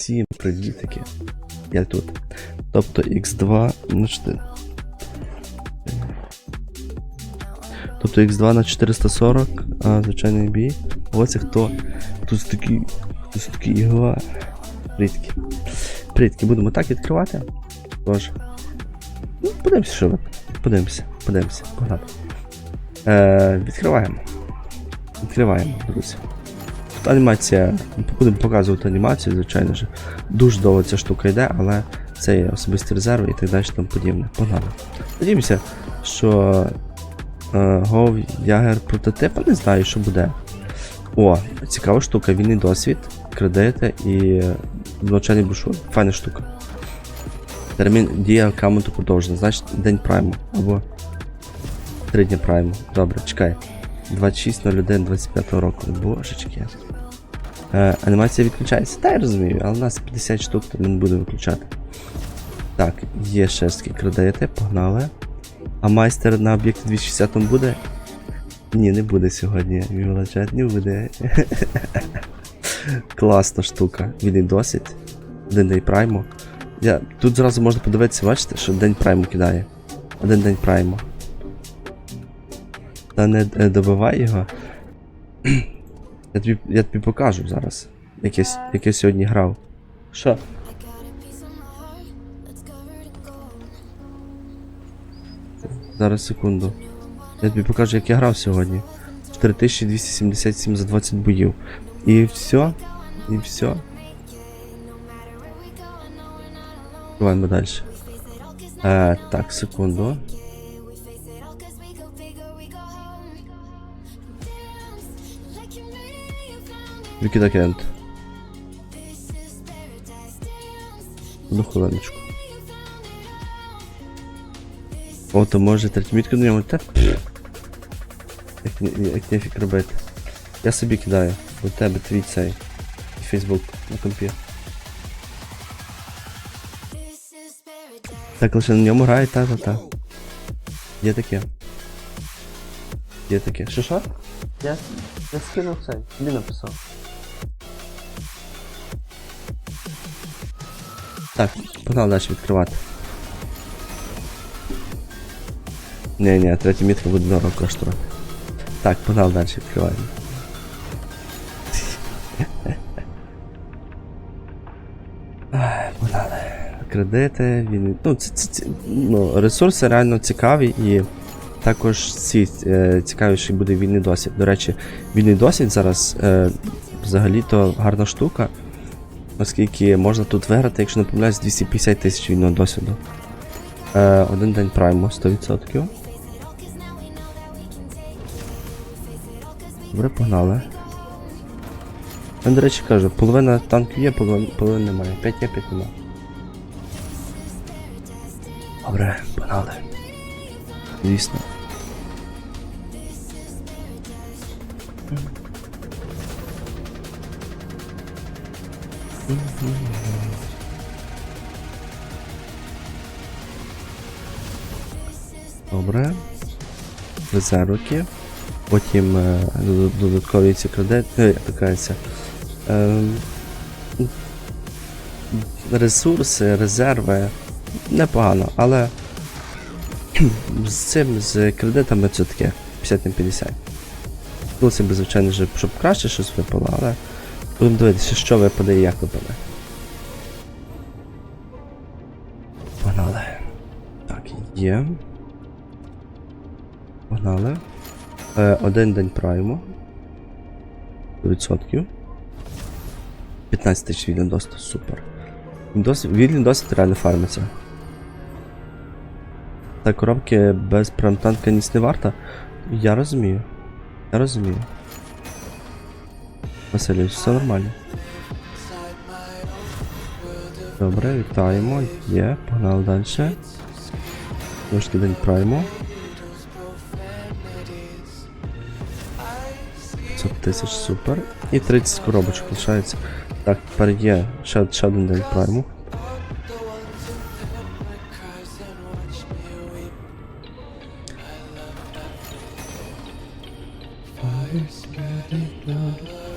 Всім привітики. Я тут. Тобто X2 на 4. Тобто X2 на 440, а звичайний бій. Ось хто. Тут такі. Тут такі ігла. Привітки. Привітки, будемо так відкривати. Тож. Ну, подивимося, що ви. Подивимося, подивимося, погнали. Е, відкриваємо. Відкриваємо, друзі. Тут анімація, будемо показувати анімацію, звичайно ж. Дуже довго ця штука йде, але це є особисті резерви і так далі тому подібне. Погнали. Надіємося, що е, Gov Ягер прототипа не знаю, що буде. О, цікава штука, вільний досвід, кредити і навчальний брошур. Файна штука. Термін дія аккаунту продовжений, значить день прайму. Або 3 дні прайму. Добре, чекай. 26.01.25 року. Божечки. Е, анімація відключається. Та я розумію, але у нас 50 штук, то не будемо виключати. Так, є такі кредити, погнали. А майстер на об'єкті 260 буде? Ні, не буде сьогодні. Мій не буде. Класна штука. Вільний досвід. Один день прайму. Я, тут зразу можна подивитися, бачите, що день прайму кидає. Один день прайму. Та не добивай його. Я тобі, я тобі покажу зараз. Як я, як я сьогодні грав. Що? Зараз секунду. Я тобі покажу, як я грав сьогодні. 4277 за 20 боїв. І все. І все. Давайте далі. Е, так, секунду. Вікіда Кент. Одну хвилиночку. О, то може третю мітку на ньому. Та... Як, як нефік робити. Я собі кидаю. У тебе твій цей. Фейсбук на компі. Так лише на ньому грає, та-та-та. Є таке. Є таке. Що що? Я, я скинув цей, тобі написав. Так, погнали далі відкривати. Ні, ні, третя мітка буде дорого коштувати. Так, погнали далі відкриваємо. Погнали. Кредити, він. Ну, це, це, ну, ресурси реально цікаві і також ці е, цікаві, що буде вільний досвід. До речі, вільний досвід зараз е, взагалі-то гарна штука, оскільки можна тут виграти, якщо не помиляюсь, 250 тисяч вільного досвіду. Е, один день прайму 100%. Добре, погнали. Я, до речі, кажу, половина танків є, половина, немає. 5 є, 5 немає. Добре, погнали. Звісно. Добре. Резервики. Потім е, додаткові ці кредити. Такається. Е, ресурси, резерви. Непогано, але з цим, з кредитами це таке 50 на 50. Хотілося б, звичайно, щоб краще щось випало, але будемо дивитися, що випаде і як випаде. Погнали. Так, є. Погнали. Е, один день прайму. 100%. 15 тисяч вільний досвід, супер. Вільний досвід реально фармиться. Та коробки без промтанка ніс не варта. Я розумію. Я розумію. Васильович, все нормально. Добре, вітаємо. Є, погнали далі. Трошки день прайму. 500 тисяч, супер. І 30 коробочок лишається. Так, тепер є ще, ще один день прайму.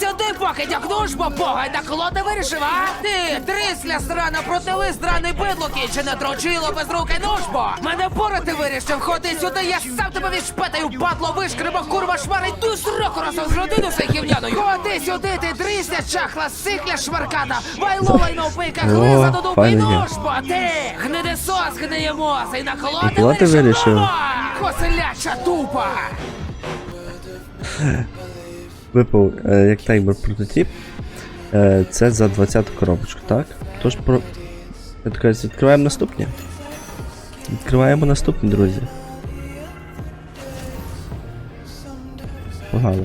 Сюди, покидьок, ну ж бо погай на коло не вирішив, а? Ти, трисля срана, протили здраний бидлоки, чи не трочило без руки, ну ж бо? Мене порати вирішив, ходи сюди, я сам тебе відшпетаю, падло, вишкриба, курва, шмара, йду сроку разом з родину гівняною. Ходи сюди, ти трисля, чахла, сикля, шварката, вайлова й навпика, О, глиза до дупи, файно ну ж бо, ти, гниде сос, гниє моса, і на І вирішив? Коселяча тупа! Випав е, як таймер прототип. Е, це за 20 коробочку, так? Тож про. Кажу, відкриваємо наступні. Відкриваємо наступні, друзі. Погано.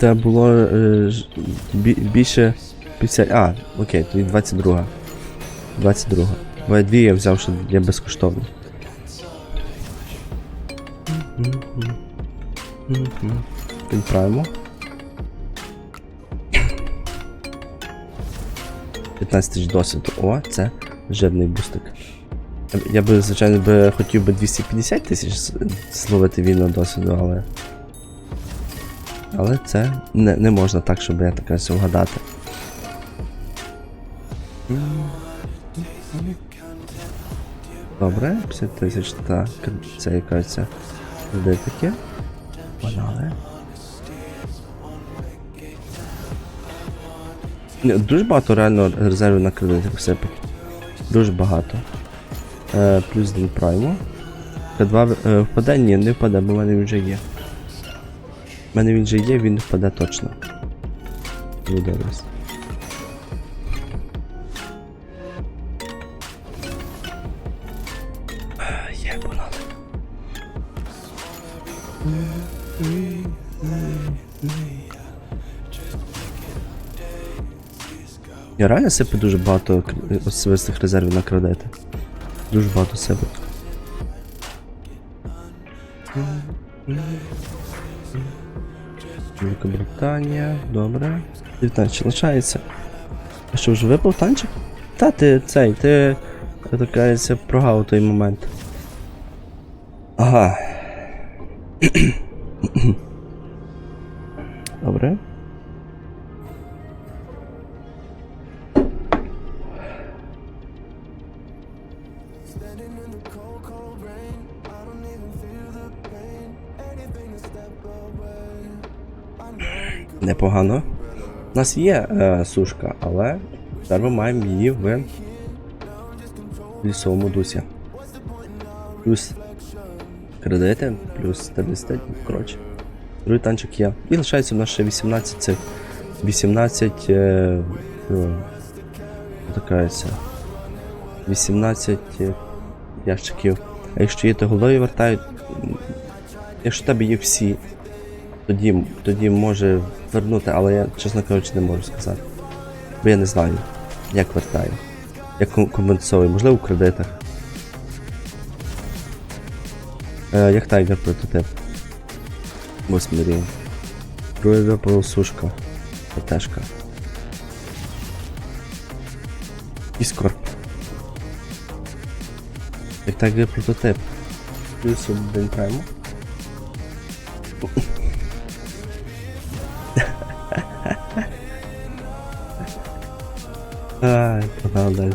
Це було е, бі- більше 50. А, окей, тоді 22. 22. Бо дві я взяв ще для безкоштовно. Підправимо. 15 тисяч досвіду. О, це жирний бустик. Я би, звичайно, би хотів би 250 тисяч зловити вільного досвіду, але. Але це не, не можна так, щоб я таке все вгадати. Добре, 50 тисяч, так, це якась кредитики. Погнали. Дуже багато реально резервів на кредитах всипить. Дуже багато. Е, плюс один прайму. К2 е, впаде? Ні, не впаде, бо в мене він вже є. У мене він вже є, він впаде точно. Буде Е, Я реально сипу дуже багато особистих резервів на кредити. Дуже багато сипу. Велика Британія, добре. 19 лишається. А що, вже випав танчик? Та ти цей, ти так кажеться, прогав той момент. Ага. Добре. Непогано. У нас є е, сушка, але тепер ми маємо її в лісовому дусі. Плюс кредити, плюс стабілістет, коротше. Другий танчик є. І лишається у нас ще 18 цих. 18. Е, ну, така. 18 е, ящиків. А якщо є, то голові вертають. Якщо тебе є всі, тоді, тоді може вернути, але я, чесно кажучи, не можу сказати. Бо я не знаю, як вертаю. Як ком- компенсовую, можливо, у кредитах. Е, як тайгер прототип. Восьмий рівень. Другий випала сушка. ПТшка. І скорб. Як тайгер прототип. Плюс один прямо. Ай, погнали далі.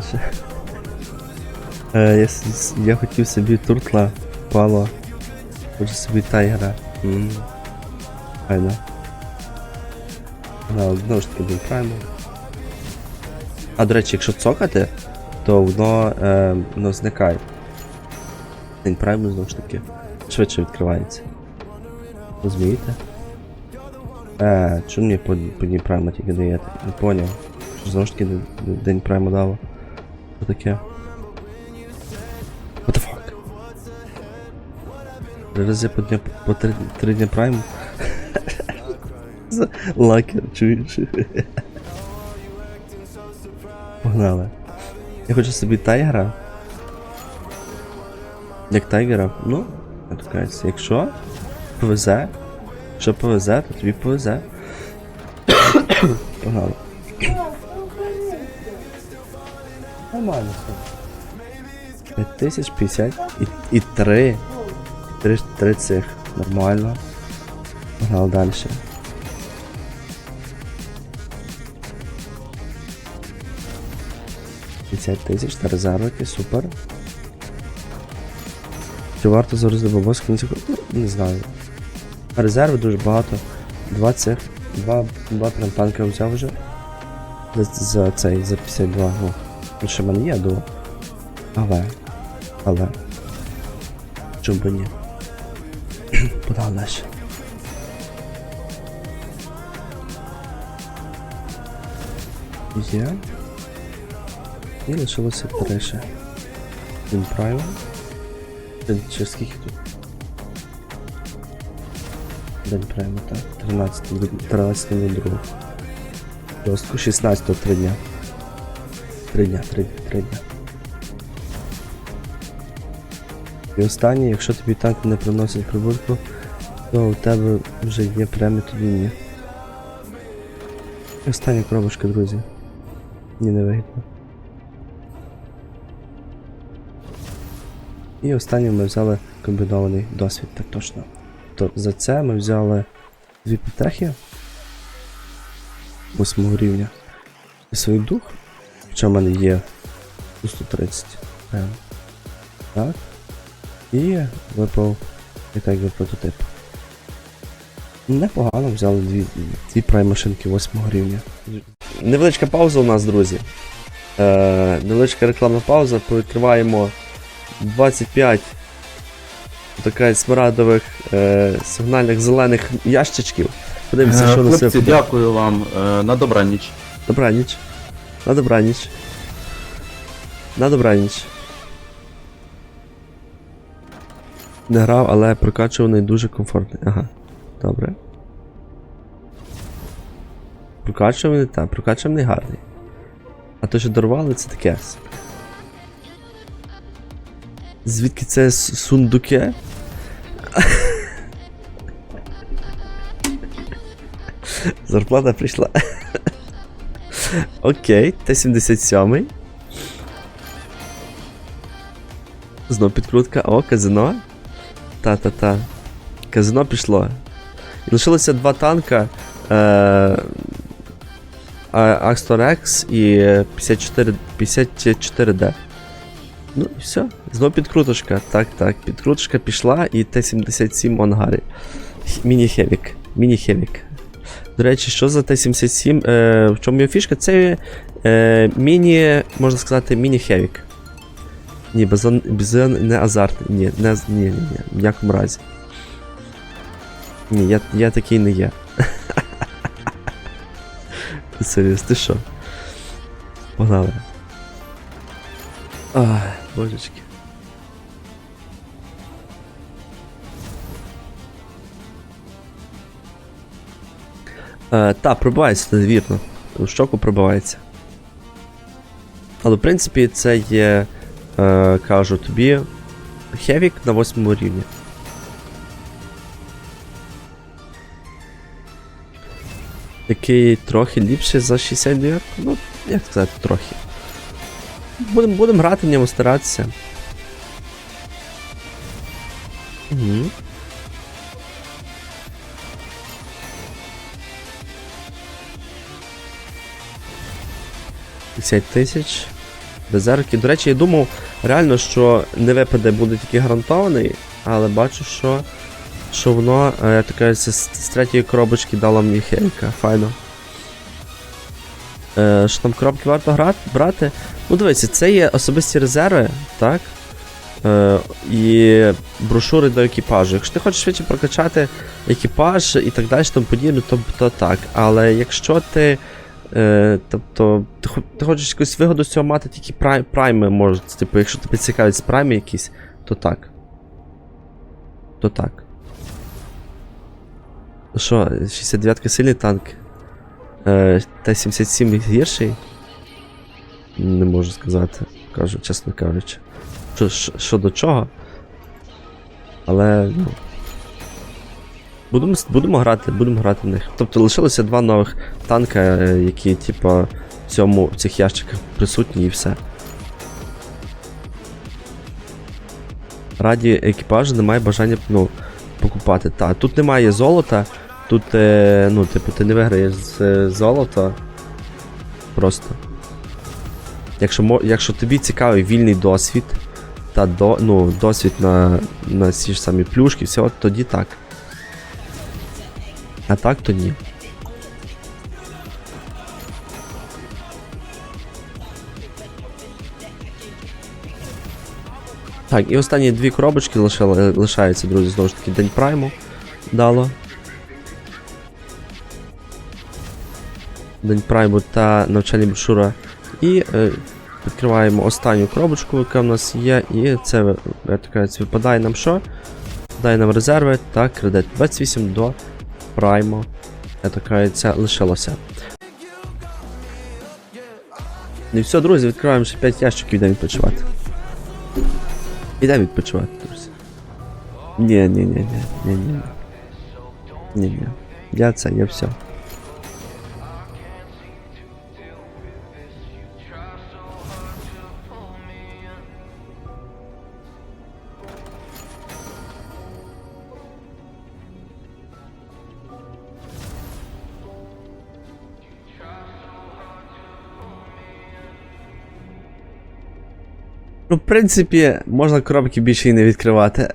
Е, я, я хотів собі туртла, пало. Хочу собі тайгера. М. Файно. Погнали, знову ж таки до прайму. А до речі, якщо цокати, то воно, е, воно зникає. День прайму знову ж таки швидше відкривається. Розумієте? Е, чому мені по, по дні прайму тільки даєте? Не поняв. Знову ж таки день прайму дало. Що таке? What the fuck? Три рази по дня по три, три дня прайму? Лакер, чуєш? Погнали. Я хочу собі тайгера. Як тайгера, ну, Така, якщо повезе, якщо повезе, то тобі повезе. Погнали. Нормально все. 5050 і, і 3. 3, 3 цих. Нормально. Погнали далі. П'ятдесят тисяч та резервики, супер. Чи варто до бабос кінці? Ну, не знаю. Резерви дуже багато. Два цих. Два, два прям танки взяв вже. За, цей, за 52. О. Ну, ще в мене є до. Але. Але. Чому би ні? Подав. Є. І лишилося ще. Він прайм. День чи скільки тут? День прайма, так? 13, 13 на 2. Жорстко 16 3 дня. 3 дня, 3, 3 дня. І останнє, якщо тобі танк не приносить прибутку, то у тебе вже є премія, тоді ні. Остання коробочка, друзі. Ні, не вигідно. І останнє ми взяли комбінований досвід, так точно. То за це ми взяли дві петехи восьмого рівня. І свій дух, хоча в мене є 130. Прям. Так. І випав так би прототип. Непогано взяли дві, дві прайм-машинки восьмого рівня. Невеличка пауза у нас, друзі. Е, невеличка рекламна пауза. Повідкриваємо 25 така смарадових е, сигнальних зелених ящичків. Подивимося, Е, що у нас Хлопці, випаде. дякую вам. Е, На добраніч. Добраніч. На добраніч. На добраніч. Не грав, але прокачуваний дуже комфортний. Ага. Добре. Прокачуваний, так, прокачуваний гарний. А то, що дарували, це таке. Звідки це сундуке? Зарплата прийшла. Окей, Т-77. Знов підкрутка. О, казино. Та-та-та. Казино пішло. І лишилося два танка. Е- Акстор X і 54, 54D. Ну і все. Знов підкруточка. Так, так. Підкруточка пішла і Т-77 Онгарі. Міні-хевік. Міні-хевік. До речі, що за Т-77? Е, в чому його фішка? Це е, міні, можна сказати, міні-хевік. Ні, базон, бізон не азартний. Ні, не, ні, ні, ні, в ніякому разі. Ні, я, я такий не є. Серйоз, ти що? Погнали. Ах, божечки. Е, та, пробивається, це вірно. У щоку пробивається. Але в принципі це є, е, кажу тобі, Хевік на восьмому рівні. Який трохи ліпший за 69. Ну, як сказати, трохи. Будемо будем грати в ньому старатися. Угу. Тисяч. Резервки. До речі, я думав реально, що не випаде буде тільки гарантований, але бачу, що, що воно, е, така з, з третьої коробочки дало мені хелька. Файно. Е, що там коробки варто грати, брати? Ну дивіться, це є особисті резерви, так? Е, і брошури до екіпажу. Якщо ти хочеш швидше прокачати екіпаж і так далі, тому подібне, то, то так. Але якщо ти. Е, тобто, ти, ти хочеш якусь вигоду з цього мати, тільки прай, прайми можуть. Типу, якщо тебе цікавить прайми якісь, то так. То так. Що, 69-ка сильний танк? Е, Т-77 гірший? Не можу сказати, кажу, чесно кажучи. Що, що, що до чого? Але, ну. Будемо, будемо грати, будемо грати в них. Тобто лишилося два нових танка, е, які, типа, в цьому, в цих ящиках присутні і все. Раді екіпажу немає бажання ну, покупати. Та, тут немає золота, тут, е, ну, типу, ти не виграєш з е, золота. Просто. Якщо, якщо тобі цікавий вільний досвід, та до, ну, досвід на, на ці ж самі плюшки, все, тоді так. А так то ні. Так, і останні дві коробочки лишили, лишаються, друзі, знову ж таки, День Прайму дало. День Прайму та навчальні брошура. І е, відкриваємо останню коробочку, яка в нас є, і це як кажуть, випадає нам що? Випадає нам резерви та кредит. 28 до Прайму. Я так кажеться, лишилося. Ну і все, друзі, відкриваємо ще 5 ящиків йдемо відпочивати. Йдемо відпочивати, друзі. Ні, ні, ні, ні, ні, ні. Ні, ні. Я це, я все. Ну, в принципі, можна коробки більше і не відкривати.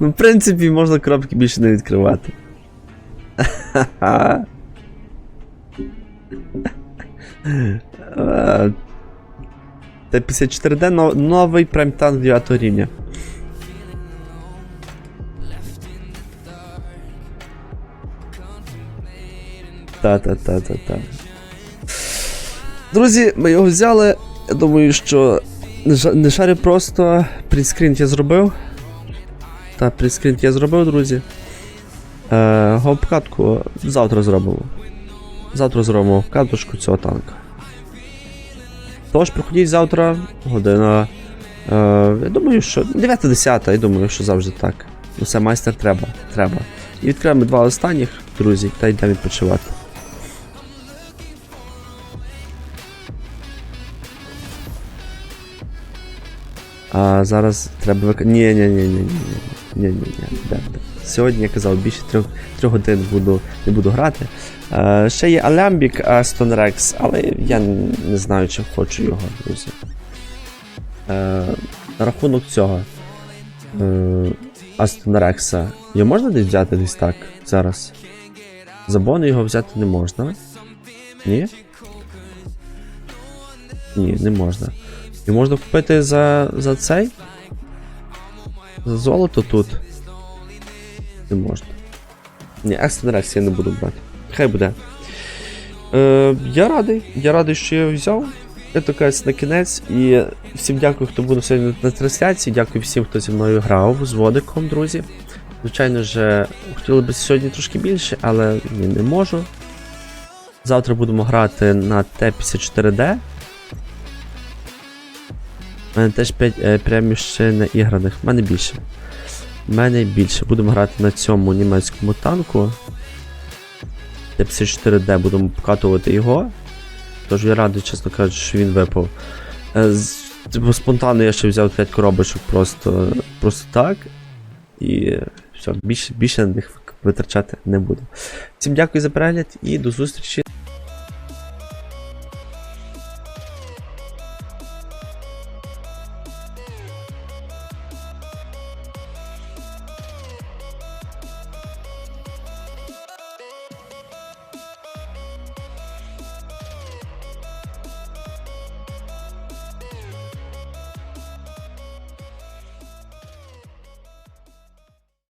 ну, в принципі, можна коробки більше не відкривати. Е, Т-54D новий прайм-танк 9 рівня. Та-та-та-та-та. Друзі, ми його взяли. Я думаю, що не шарю просто. Принтскрін я зробив. Та, принтскрін я зробив, друзі. Е, обкатку завтра зробимо. Завтра зробимо обкаточку цього танка. Тож, приходіть завтра, година. Е, я думаю, що 9-10, я думаю, що завжди так. Ну все, майстер треба. треба. І відкриємо два останніх, друзі, та йдемо відпочивати. А зараз треба вик... Ні, ні, ні, ні, ні, ні, ні, ні, ні, де. Сьогодні я казав, більше трьох, трьох годин буду, не буду грати. Е, ще є Alembic Aston Rex, але я не знаю, чи хочу його, друзі. Е, на рахунок цього. Е, Rex. Його можна десь взяти десь так зараз? За бони його взяти не можна. Ні? Ні, не можна. І можна купити за, за цей? За золото тут. Не можна. Ні, Extra я не буду брати. Хай буде. Е, я радий. Я радий, що я взяв. Я така на кінець. І всім дякую, хто був сьогодні на трансляції. Дякую всім, хто зі мною грав з водиком, друзі. Звичайно ж, хотіли б сьогодні трошки більше, але ні, не можу. Завтра будемо грати на Т-54D. У мене теж 5 е, премій ще не іграних. У мене більше. У мене більше. Будемо грати на цьому німецькому танку. Т-54D будемо покатувати його. Тож я радий, чесно кажучи, що він випав. Е, з- типу, спонтанно я ще взяв 5 коробочок просто, просто так. І все, більше, більше на них витрачати не буду. Всім дякую за перегляд і до зустрічі